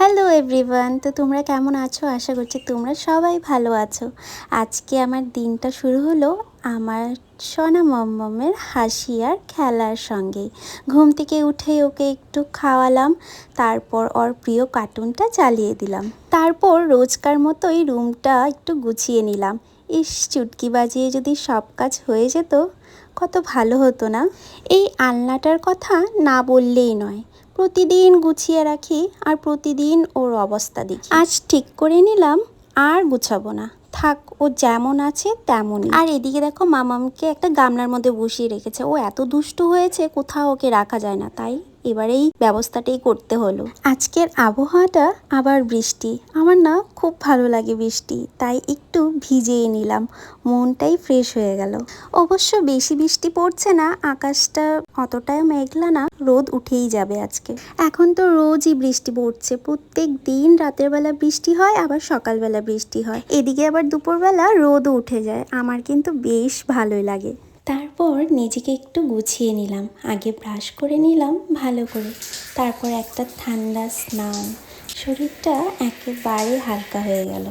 Hello everyone তো তোমরা কেমন আছো? আশা করছি তোমরা সবাই ভালো আছো। আজকে আমার দিনটা শুরু হলো আমার সোনা মম্মমের হাসি আর খেলার সঙ্গে। ঘুম থেকে উঠে ওকে একটু খাওয়ালাম, তারপর ওর প্রিয় কার্টুনটা চালিয়ে দিলাম। তারপর রোজকার মতোই রুমটা একটু গুছিয়ে নিলাম। ইস, চুটকি বাজিয়ে যদি সব কাজ হয়ে যেত, কত ভালো হতো না? এই আলনাটার কথা না বললেই নয়। প্রতিদিন গুছিয়ে রাখি আর প্রতিদিন ওর অবস্থা দেখি। আজ ঠিক করে নিলাম, আর গুছাবো না। থাক, ও যেমন আছে তেমনই। আর এদিকে দেখো মামামকে একটা গামলার মধ্যে বসিয়ে রেখেছে। ও এত দুষ্ট হয়েছে, কোথাও ওকে রাখা যায় না, তাই? এবারেই ব্যবস্থাটাই করতে হলো। আজকের আবহাওয়াটা আবার বৃষ্টি। আমার না খুব ভালো লাগে বৃষ্টি, তাই একটু ভিজিয়ে নিলাম। মনটাই ফ্রেশ হয়ে গেল। অবশ্য বেশি বৃষ্টি পড়ছে না, আকাশটা অতটাও মেঘলা না, রোদ উঠেই যাবে আজকে। এখন তো রোজই বৃষ্টি পড়ছে। প্রত্যেক দিন রাতের বেলা বৃষ্টি হয়, আবার সকালবেলা বৃষ্টি হয়। এদিকে আবার দুপুরবেলা রোদও উঠে যায়। আমার কিন্তু বেশ ভালোই লাগে। তারপর নিজেকে একটু গুছিয়ে নিলাম। আগে ব্রাশ করে নিলাম, ভালো করে। তারপর একটা ঠান্ডা স্নান। শরীরটা একেবারে হালকা হয়ে গেল।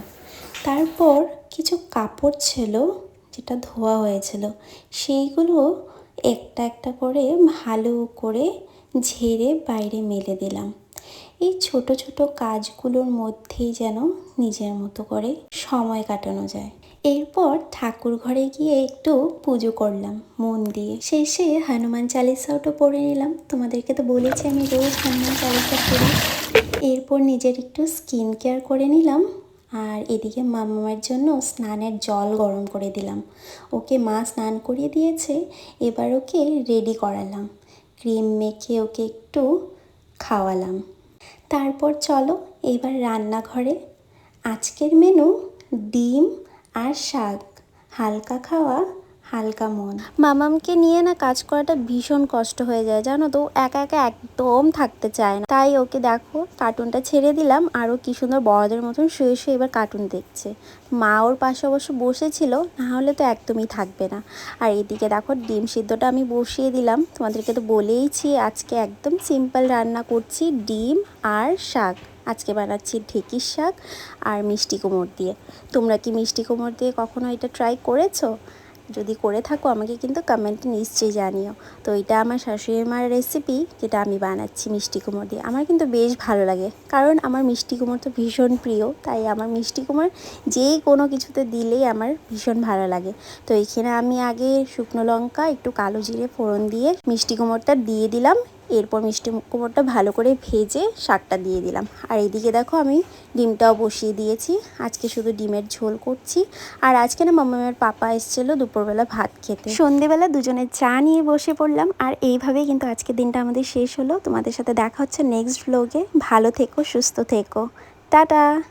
তারপর কিছু কাপড় ছিল, যেটা ধোয়া হয়েছিল। সেইগুলো একটা একটা করে ভালো করে ঝেড়ে বাইরে মেলে দিলাম। এই ছোট ছোট কাজগুলোর মধ্যেই যেন নিজের মতো করে সময় কাটানো যায়। এরপর ঠাকুর ঘরে গিয়ে একটু পুজো করলাম, মন দিয়ে। শেষে হনুমান চালিসাওটা পড়ে নিলাম। তোমাদেরকে তো বলেছি আমি রোজ হনুমান চালিসা পড়ি। এরপর নিজের একটু স্কিন কেয়ার করে নিলাম আর এদিকে মামার জন্য স্নানের জল গরম করে দিলাম। ওকে মা স্নান করিয়ে দিয়েছে, এবার ওকে রেডি করালাম। ক্রিম মেখে ওকে একটু খাওয়ালাম। তারপর চলো এবার রান্নাঘরে। আজকের মেনু ডিম আর শাক হালকা খাওয়া, হালকা মন। মামামকে নিয়ে না কাজ করাটা ভীষণ কষ্ট হয়ে যায়, জানো তো? একা একা একদম থাকতে চায় না। তাই ওকে দেখো, কার্টুনটা ছেড়ে দিলাম, আরও কি সুন্দর বড়দের মতন শুয়ে শুয়ে এবার কার্টুন দেখছে। মা ওর পাশে অবশ্য বসেছিল, না হলে তো একদমই থাকবে না। আর এদিকে দেখো, ডিম সিদ্ধটা আমি বসিয়ে দিলাম। তোমাদেরকে তো বলেইছি, আজকে একদম সিম্পল রান্না করছি, ডিম আর শাক। আজকে বানাচ্ছি ঢেঁকির শাক আর মিষ্টি কুমড় দিয়ে। তোমরা কি মিষ্টি কুমড় দিয়ে কখনো এটা ট্রাই করেছ? যদি করে থাকো, আমাকে কিন্তু কমেন্টে নিশ্চয়ই জানিও। তো এটা আমার শাশুড়ি মার রেসিপি যেটা আমি বানাচ্ছি মিষ্টি কুমড় দিয়ে। আমার কিন্তু বেশ ভালো লাগে, কারণ আমার মিষ্টি কুমড় তো ভীষণ প্রিয়, তাই আমার মিষ্টি কুমড় যে কোনো কিছুতে দিলেই আমার ভীষণ ভালো লাগে। তো এখানে আমি আগে শুকনো লঙ্কা, একটু কালো জিরে ফোড়ন দিয়ে মিষ্টি কুমড়টা দিয়ে দিলাম। এরপর মিষ্টি কুমড়টা ভালো করে ভেজে শাকটা দিয়ে দিলাম। আর এদিকে দেখো আমি ডিমটাও বসিয়ে দিয়েছি। আজকে শুধু ডিমের ঝোল করছি। আর আজকে না মামামের পাপা এসেছিল দুপুরবেলা ভাত খেতে। সন্ধেবেলা দুজনে চা নিয়ে বসে পড়লাম। আর এইভাবেই কিন্তু আজকের দিনটা আমাদের শেষ হলো। তোমাদের সাথে দেখা হচ্ছে নেক্সট ব্লগে ভালো থেকো, সুস্থ থেকো। টাটা!